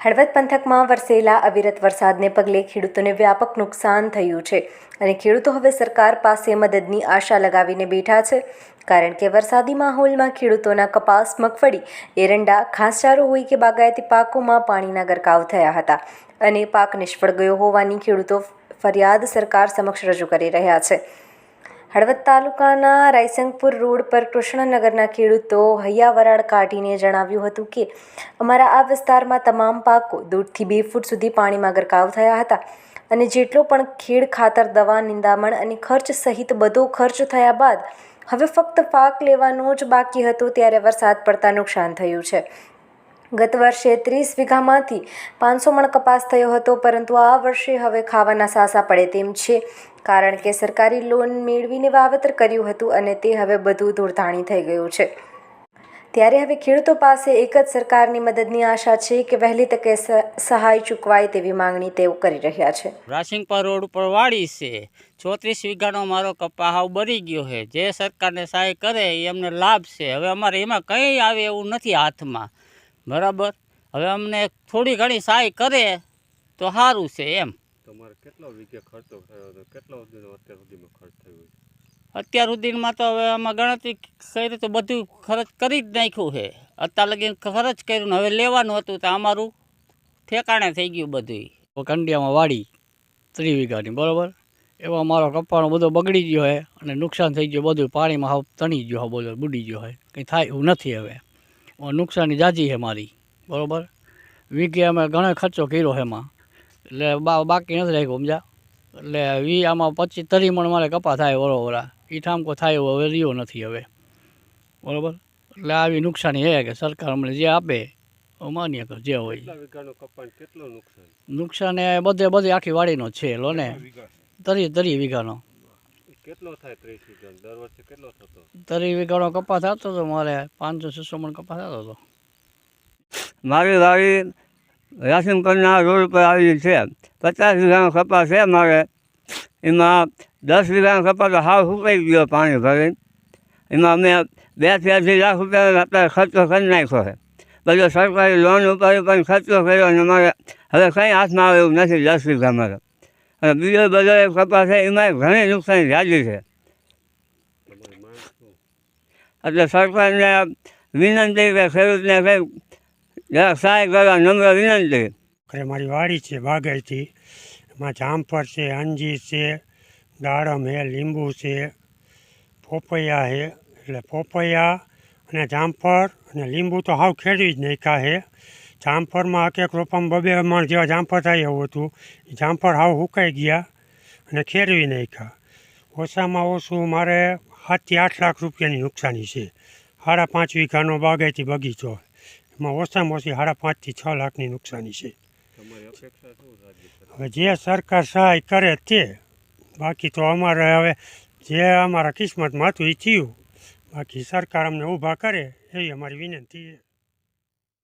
હળવદ પંથકમાં વરસેલા અવિરત વરસાદને પગલે ખેડૂતોને વ્યાપક નુકસાન થયું છે અને ખેડૂતો હવે સરકાર પાસે મદદની આશા લગાવીને બેઠા છે. કારણ કે વરસાદી માહોલમાં ખેડૂતોના કપાસ, મગફળી, એરંડા, ઘાસચારો હોય કે બાગાયતી પાકોમાં પાણીના ગરકાવ થયા હતા અને પાક નિષ્ફળ ગયો હોવાની ખેડૂતો ફરિયાદ સરકાર સમક્ષ રજૂ કરી રહ્યા છે. હળવદ તાલુકાના રાયસંગપુર રોડ પર કૃષ્ણનગરના ખેડૂતો હૈયાવરાળ કાઢીને જણાવ્યું હતું કે, અમારા આ વિસ્તારમાં તમામ પાકો દોઢથી બે ફૂટ સુધી પાણીમાં ગરકાવ થયા હતા અને જેટલો પણ ખેડ, ખાતર, દવા, નિંદામણ અને ખર્ચ સહિત બધો ખર્ચ થયા બાદ, હવે ફક્ત પાક લેવાનો જ બાકી હતો, ત્યારે વરસાદ પડતા નુકસાન થયું છે. ગત વર્ષે ત્રીસ વીઘામાંથી પાંચસો મણ કપાસ થયો હતો, પરંતુ આ વર્ષે હવે ખાવાના સાસા પડે તેમ છે. કારણ કે સરકારી લોન મેળવીને વાવેતર કર્યું હતું અને તે હવે બધું ધૂળધાણી થઈ ગયું છે. ત્યારે હવે ખેડૂતો પાસે એક જ સરકારની મદદની આશા છે કે વહેલી તકે સહાય ચૂકવાય તેવી માંગણી તેઓ કરી રહ્યા છે. રાસિંગપા રોડ ઉપર વાડી છે. ચોત્રીસ વીઘાનો મારો કપા હાવ બરી ગયો છે. જે સરકારને સહાય કરે એ અમને લાભ છે. હવે અમારે એમાં કંઈ આવે એવું નથી હાથમાં. બરાબર? હવે અમને થોડી ઘણી સહાય કરે તો સારું છે એમ. તમારે કેટલો વીઘે ખર્ચો થયો હતો? કેટલો અત્યાર સુધીમાં ખર્ચ થયો છે? અત્યાર સુધીમાં તો હવે આમાં ગણતરી કરી તો બધું ખર્ચ કરી જ નાખ્યું છે. અત્યાર લગી ખર્ચ કર્યું ને હવે લેવાનું હતું તો અમારું ઠેકાણે થઈ ગયું બધું કંડિયામાં વાડી ત્રીસ વીઘાની બરાબર? એવા અમારો કપાણો બધો બગડી ગયો છે અને નુકસાન થઈ ગયું બધું પાણીમાં હાવ તણી ગયો હોય બધો બુડી ગયો હોય કંઈ થાય એવું નથી હવે. નુકસાની જાજી છે મારી. બરાબર? વીઘે અમે ઘણો ખર્ચો કર્યો છે એમાં. એટલે બા બાકી નથી રાખ્યું સમજા એટલે વી આમાં પચીસ તરી મણ મારે કપા થાય વરોવરા. એ ઠામકો થાય એવો હવે રહ્યો નથી હવે. બરાબર? એટલે આવી નુકસાની છે કે સરકાર અમને જે આપે માન્ય કર જે હોય. નુકસાન? એ બધે બધે આખી વાડીનો છે લો ને? તરી તરી વીઘાનો. કેટલો થાય ત્રીસ વીઘાનો? દર વર્ષે કેટલો થતો? તરી વીઘાનો કપા થતો હતો મારે પાંચસો છસો મણ કપા થતો હતો મારી વાડી રાશનપરના રોડ પર આવેલી છે. પચાસ વીઘાનો કપાસ છે મારે. એમાં દસ વીઘાનો કપાસ તો હાવ સુકાઈ ગયો પાણી ભરી એમાં અમે બેથી અઢી લાખ રૂપિયા અત્યારે ખર્ચો કરી નાખ્યો છે. બધો સરકારી લોન ઉપર પણ ખર્ચો કર્યો અને મારે હવે કંઈ હાથમાં આવે એવું નથી દસ વીઘા મારે અને બીજો બધા કરતા છે એમાં ઘણી નુકસાની જાજી છે. એટલે સરકારને વિનંતી કે ખેડૂતને કંઈ સહાય કરવા નમ્ર વિનંતી. અરે, મારી વાડી છે બાગાયતી એમાં જામફળ છે, અંજીર છે, દાડમ છે, લીંબુ છે, પોપૈયા છે. એટલે પોપૈયા અને જામફળ અને લીંબુ તો હાવ ખેડવી જ નાખ્યા છે. જામફળમાં એક એક રોપામાં બબે મણ જેવા જામફળ થાય એવું હતું. જામફળ હાવ હુકાઈ ગયા અને ખેરવી નાખ્યા. ઓછામાં ઓછું મારે સાતથી આઠ લાખ રૂપિયાની નુકસાની છે. સાડા પાંચ વીઘાનો બાગાયતી બગીચો. એમાં ઓછામાં ઓછી સાડા પાંચથી છ લાખની નુકસાની છે. હવે જે સરકાર સહાય કરે તે. બાકી તો અમારે હવે જે અમારા કિસ્મતમાં હતું એ થયું. બાકી સરકાર અમને ઊભા કરે એવી અમારી વિનંતી છે.